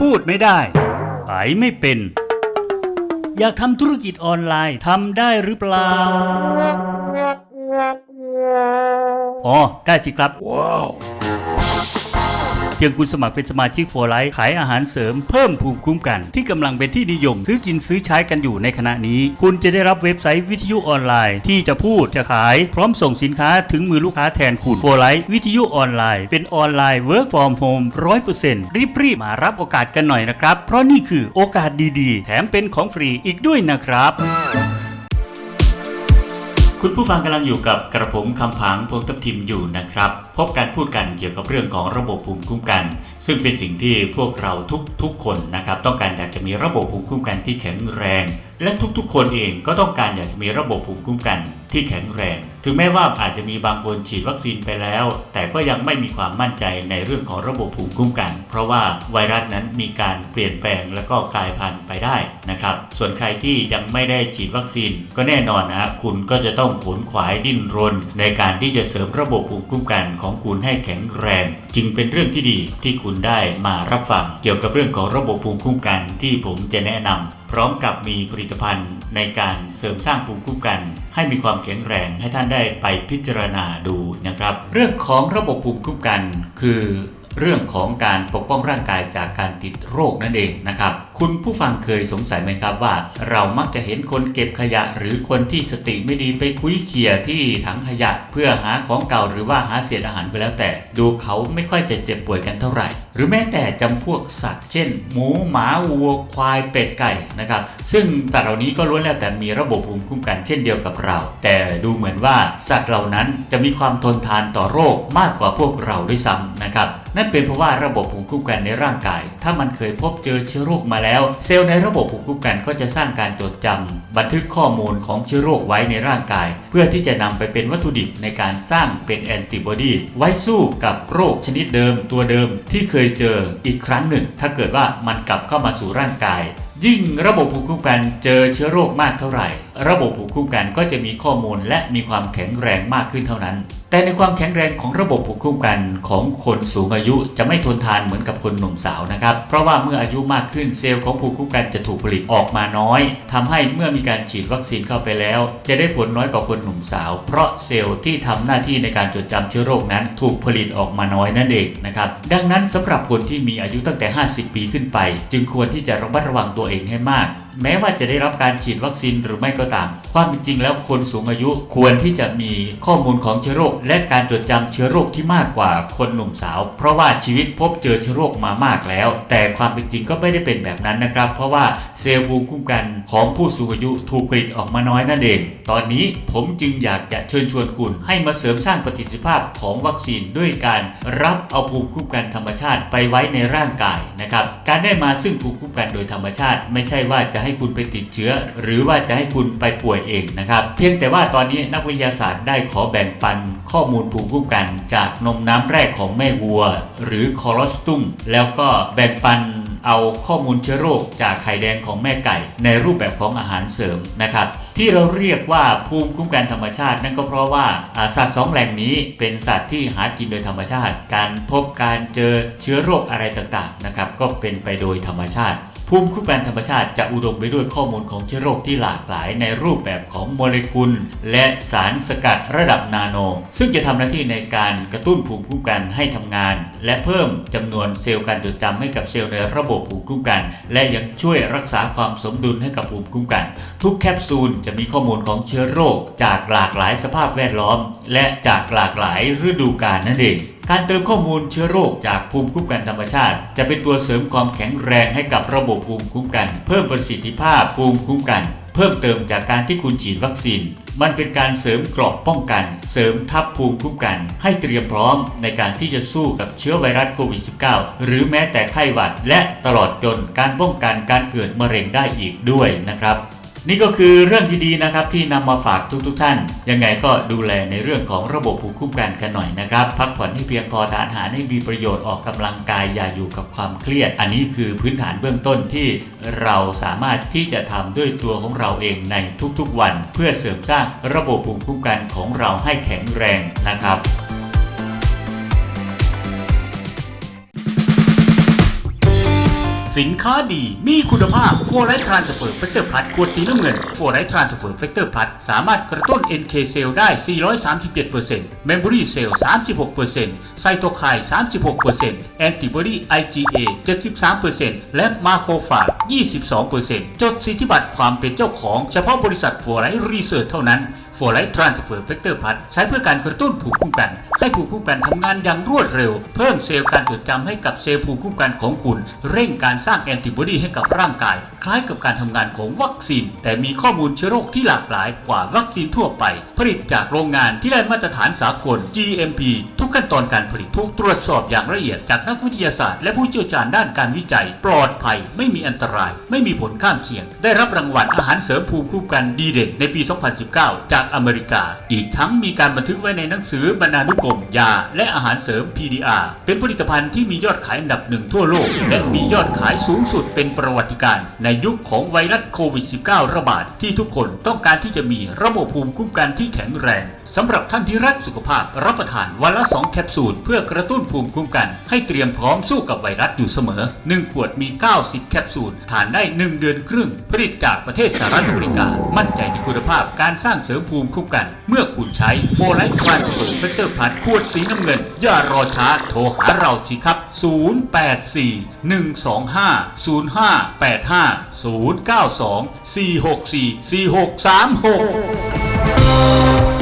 พูดไม่ได้ขายไม่เป็น อยากทำธุรกิจออนไลน์ทำได้หรือเปล่า อ๋อ ได้สิครับเพียงคุณสมัครเป็นสมาชิกโฟไลท์ขายอาหารเสริมเพิ่มภูมิคุ้มกัน ที่กำลังเป็นที่นิยม ซื้อกินซื้อใช้กันอยู่ในขณะนี้ คุณจะได้รับเว็บไซต์วิทยุออนไลน์ ที่จะพูดจะขาย พร้อมส่งสินค้าถึงมือลูกค้าแทนคุณโฟไลท์วิทยุออนไลน์ เป็นออนไลน์เวิร์กฟอร์มโฮมร้อยเปอร์เซ็นต์รีบๆมารับโอกาสกันหน่อยนะครับ เพราะนี่คือโอกาสดีๆ แถมเป็นของฟรีอีกด้วยนะครับ คุณผู้ฟังกำลังอยู่กับกระผมคำพังพวงทับทิมอยู่นะครับ พบการพูดกันเกี่ยวกับเรื่องของระบบภูมิคุ้มกัน ซึ่งเป็นสิ่งที่พวกเราทุกทุกคนนะครับ ต้องการอยากจะมีระบบภูมิคุ้มกันที่แข็งแรง และทุกๆ คนเองก็ต้องการอยากจะมีระบบภูมิคุ้มกันที่แข็งแรง ถึงแม้ว่าอาจจะมีบางคนฉีดวัคซีนไปแล้ว แต่ก็ยังไม่มีความมั่นใจในเรื่องของระบบภูมิคุ้มกัน เพราะว่าไวรัสนั้นมีการเปลี่ยนแปลงแล้วก็กลายพันธุ์ไปได้นะครับ ส่วนใครที่ยังไม่ได้ฉีดวัคซีน ก็แน่นอนนะฮะคุณก็จะต้องขนขวายดิ้นรน ในการที่จะเสริมระบบภูมิคุ้มกันของคุณให้แข็งแรง จึงเป็นเรื่องที่ดีที่คุณได้มารับฟังเกี่ยวกับเรื่องของระบบภูมิคุ้มกันที่ผมจะแนะนำ พร้อมกับมีผลิตภัณฑ์ในการเสริมสร้างภูมิคุ้มกัน ให้มีความแข็งแรงให้ท่านได้ไปพิจารณาดูนะครับ เรื่องของระบบภูมิคุ้มกัน คือเรื่องของการปกป้องร่างกายจากการติดโรคนั่นเองนะครับ คุณผู้ฟังเคยสงสัยไหมครับว่า เรามักจะเห็นคนเก็บขยะ หรือคนที่สติไม่ดีไปคุยเขี่ยที่ถังขยะ เพื่อหาของเก่าหรือว่าหาเศษอาหารก็แล้วแต่ ดูเขาไม่ค่อยจะเจ็บป่วยกันเท่าไหร่ หรือแม้แต่จำพวกสัตว์ เช่น หมูหมาวัวควายเป็ดไก่นะครับซึ่งสัตว์เหล่านี้ก็ล้วนแล้วแต่มีระบบภูมิคุ้มกันเช่นเดียวกับเรา แต่ดูเหมือนว่าสัตว์เหล่านั้นจะมีความทนทานต่อโรคมากกว่าพวกเราด้วยซ้ำนะครับนั่นเป็นเพราะว่าระบบภูมิคุ้มกันในร่างกาย ถ้ามันเคยพบเจอเชื้อโรคมาแล้วแล้ว เซลล์ในระบบภูมิคุ้มกันก็จะสร้างการจดจำบันทึกข้อมูลของเชื้อโรคไว้ในร่างกาย เพื่อที่จะนำไปเป็นวัตถุดิบในการสร้างเป็นแอนติบอดีไว้สู้กับโรคชนิดเดิมตัวเดิมที่เคยเจออีกครั้งหนึ่ง ถ้าเกิดว่ามันกลับเข้ามาสู่ร่างกาย ยิ่งระบบภูมิคุ้มกันเจอเชื้อโรคมากเท่าไหร่ ระบบภูมิคุ้มกันก็จะมีข้อมูลและมีความแข็งแรงมากขึ้นเท่านั้น แต่ในความแข็งแรงของระบบภูมิคุ้มกันของคนสูงอายุจะไม่ทนทานเหมือนกับคนหนุ่มสาวนะครับ เพราะว่าเมื่ออายุมากขึ้นเซลล์ของภูมิคุ้มกันจะถูกผลิตออกมาน้อยทำให้เมื่อมีการฉีดวัคซีนเข้าไปแล้ว จะได้ผลน้อยกว่าคนหนุ่มสาว เพราะเซลล์ที่ทำหน้าที่ในการจดจำเชื้อโรคนั้น ถูกผลิตออกมาน้อยนั่นเองนะครับ ดังนั้นสำหรับคนที่มีอายุตั้งแต่ 50 ปีขึ้นไป จึงควรที่จะระมัดระวังตัวเองให้มากแม้ว่าจะได้รับการฉีดวัคซีนหรือไม่ก็ตาม ความเป็นจริงแล้วคนสูงอายุควรที่จะมีข้อมูลของเชื้อโรค และการจดจำเชื้อโรคที่มากกว่าคนหนุ่มสาว เพราะว่าชีวิตพบเจอเชื้อโรคมามากแล้ว แต่ความเป็นจริงก็ไม่ได้เป็นแบบนั้นนะครับ เพราะว่าเซลล์ภูมิคุ้มกันของผู้สูงอายุถูกผลิตออกมาน้อยนั่นเอง ตอนนี้ผมจึงอยากจะเชิญชวนคุณให้มาเสริมสร้างประสิทธิภาพของวัคซีนด้วยการรับเอาภูมิคุ้มกันธรรมชาติไปไว้ในร่างกายนะครับ การได้มาซึ่งภูมิคุ้มกันโดยธรรมชาติ ไม่ใช่ว่าจะให้คุณไปติดเชื้อ หรือว่าจะให้คุณไปป่วยเองนะครับ เพียงแต่ว่าตอนนี้นักวิทยาศาสตร์ได้ขอแบ่งปันข้อมูลภูมิคุ้มกัน จากนมน้ำแรกของแม่วัว หรือคอลอสตุมแล้วก็แบ่งปันเอาข้อมูลเชื้อโรคจากไข่แดงของแม่ไก่ ในรูปแบบของอาหารเสริมนะครับ ที่เราเรียกว่าภูมิคุ้มกันธรรมชาติ นั่นก็เพราะว่าสัตว์สองแหล่งนี้เป็นสัตว์ที่หากินโดยธรรมชาติ การพบการเจอเชื้อโรคอะไรต่างๆนะครับก็เป็นไปโดยธรรมชาติ ภูมิคุ้มกันธรรมชาติจะอุดมไปด้วยข้อมูลของเชื้อโรคที่หลากหลายในรูปแบบของโมเลกุล และสารสกัดระดับนาโน ซึ่งจะทำหน้าที่ในการกระตุ้นภูมิคุ้มกันให้ทำงาน และเพิ่มจำนวนเซลล์การจดจำให้กับเซลล์ในระบบภูมิคุ้มกัน และยังช่วยรักษาความสมดุลให้กับภูมิคุ้มกัน ทุกแคปซูลจะมีข้อมูลของเชื้อโรค จากหลากหลายสภาพแวดล้อม และจากหลากหลายฤดูกาลนั่นเองการเติมข้อมูลเชื้อโรคจากภูมิคุ้มกันธรรมชาติ จะเป็นตัวเสริมความแข็งแรงให้กับระบบภูมิคุ้มกัน เพิ่มประสิทธิภาพภูมิคุ้มกัน เพิ่มเติมจากการที่คุณฉีดวัคซีน มันเป็นการเสริมกราะป้องกัน เสริมทัพภูมิคุ้มกัน ให้เตรียมพร้อมในการที่จะสู้กับเชื้อไวรัสโควิด -19 หรือแม้แต่ไข้หวัด และตลอดจนการป้องกันการเกิดมะเร็งได้อีกด้วยนะครับ นี่ก็คือเรื่องดีๆนะครับที่นำมาฝากทุกๆท่าน ยังไงก็ดูแลในเรื่องของระบบภูมิคุ้มกันกันหน่อยนะครับ พักผ่อนให้เพียงพอทานอาหารให้มีประโยชน์ออกกำลังกายอย่าอยู่กับความเครียด อันนี้คือพื้นฐานเบื้องต้นที่เราสามารถที่จะทำด้วยตัวของเราเองในทุกๆวัน เพื่อเสริมสร้างระบบภูมิคุ้มกันของเราให้แข็งแรงนะครับ สินค้าดี มีคุณภาพโฟไลท์ทรานสเฟอร์เฟกเตอร์พลัสขวดสีน้ำเงินโฟไลท์ทรานสเฟอร์เฟกเตอร์พลัสสามารถกระตุ้น NK เซลล์ได้ 437% Memory Cell 36%ไซโตไคน์ 36%แอนติบอดี IgA 73%และมาโคฟาจ22%จดสิทธิบัตรความเป็นเจ้าของเฉพาะบริษัทโฟไลท์รีเสิร์ชเท่านั้นโฟไลท์ทรานสเฟอร์เฟกเตอร์พัดใช้เพื่อการกระตุ้นภูมิคุ้มกัน ให้ภูมิคุ้มกันทำงานอย่างรวดเร็ว เพิ่มเซลล์การจดจำให้กับเซลล์ภูมิคุ้มกันของคุณ เร่งการสร้างแอนติบอดีให้กับร่างกาย คล้ายกับการทำงานของวัคซีน แต่มีข้อมูลเชื้อโรคที่หลากหลายกว่าวัคซีนทั่วไป ผลิตจากโรงงานที่ได้มาตรฐานสากล GMP ทุกขั้นตอนการผลิตถูกตรวจสอบอย่างละเอียดจากนักวิทยาศาสตร์ และผู้เชี่ยวชาญด้านการวิจัย ปลอดภัย ไม่มีอันตราย ไม่มีผลข้างเคียง ได้รับรางวัลอาหารเสริมภูมิคุ้มกันดีเด่นในปี 2019 จากอเมริกา อีกทั้งมีการบันทึกไว้ในหนังสือบรรณานุกรมยา และอาหารเสริม PDR เป็นผลิตภัณฑ์ที่มียอดขายอันดับหนึ่งทั่วโลก และมียอดขายสูงสุดเป็นประวัติการณ์ในยุคของไวรัสโควิด -19 ระบาดที่ทุกคนต้องการที่จะมีระบบภูมิคุ้มกันที่แข็งแรง สำหรับท่านที่รักสุขภาพรับประทานวันละ 2 แคปซูล เพื่อกระตุ้นภูมิคุ้มกัน ให้เตรียมพร้อมสู้กับไวรัสอยู่เสมอ 1 ขวดมี 90 แคปซูล ทานได้ 1 เดือนครึ่ง ผลิตจากประเทศสหรัฐอเมริกา มั่นใจในคุณภาพการสร้างเสริมภูมิคุ้มกัน เมื่อคุณใช้โฟไลท์ทรานเฟเฟเตอร์พันขวดสีน้ำเงิน อย่ารอช้าโทรหาเราสิครับ 084 125 0585 092 464 4636